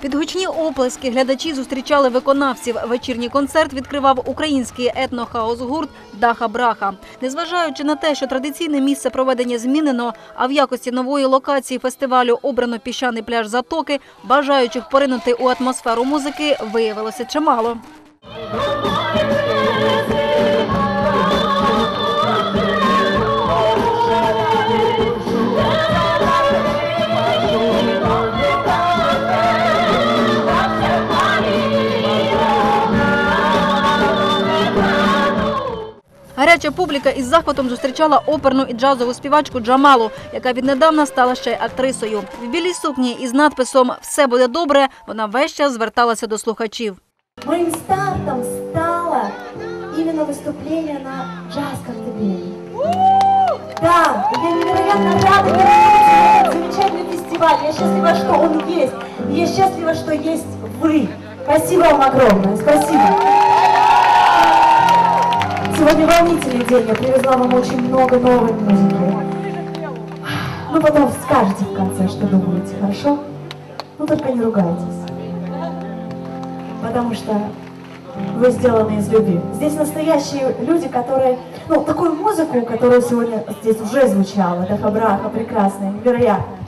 Під гучні оплески глядачі зустрічали виконавців. Вечірній концерт відкривав український етнохаус-гурт Даха Браха. Незважаючи на те, що традиційне місце проведення змінено, а в якості нової локації фестивалю обрано піщаний пляж Затоки, бажаючих поринути у атмосферу музики виявилося чимало. Гаряча публіка із захватом зустрічала оперну і джазову співачку Джамалу, яка віднедавна стала ще й актрисою. В білій сукні із надписом Все буде добре. Вона весь час зверталася до слухачів. Моим стартом стало именно выступление на джаз коктебеле. Да, я невероятно рада вернуться на этот замечательный фестиваль. Я счастлива, что он есть. И я счастлива, что есть вы. Спасибо вам огромное. Спасибо. Сегодня волнительный день. Я привезла вам очень много новой музыки. Ну, потом скажете в конце, что думаете, хорошо? Ну, только не ругайтесь потому что вы сделаны из любви. Здесь настоящие люди, которые, ну, такую музыку, которая сегодня здесь уже звучала, Дахабраха, прекрасная, невероятная.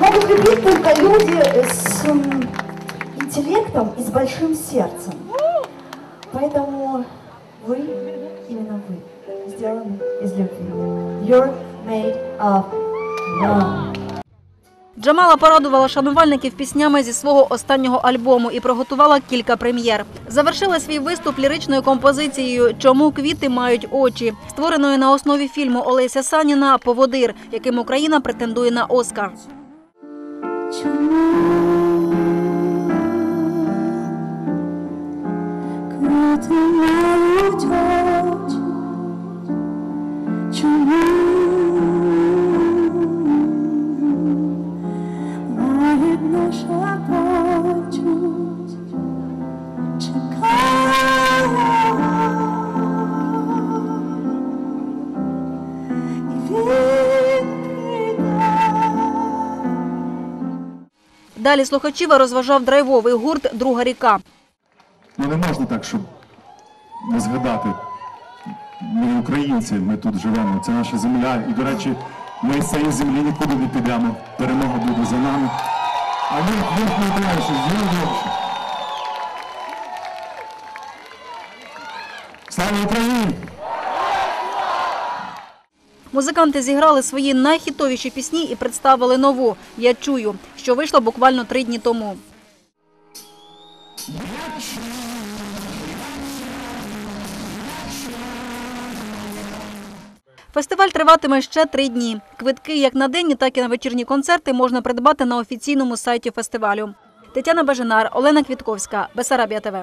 Могут любить только люди с интеллектом и с большим сердцем. Поэтому вы, именно вы, сделаны из любви. You're made of love. Джамала порадувала шанувальників піснями зі свого останнього альбому і приготувала кілька прем'єр. Завершила свій виступ ліричною композицією Чому квіти мають очі, створеною на основі фільму Олеся Саніна Поводир, яким Україна претендує на Оскар. І він. Далі слухачів розважав драйвовий гурт Друга ріка. Ну не можна так, щоб не згадати. Ми українці, ми тут живемо, це наша земля. І, до речі, ми з цієї землі нікуди не підемо. Перемога буде за нами. А ми не далі, зробимо. Слава Україні! Музиканти зіграли свої найхітовіші пісні і представили нову Я чую, що вийшла буквально три дні тому. Фестиваль триватиме ще три дні. Квитки як на денні, так і на вечірні концерти можна придбати на офіційному сайті фестивалю. Тетяна Бажинар, Олена Квітковська, Бесарабія ТВ.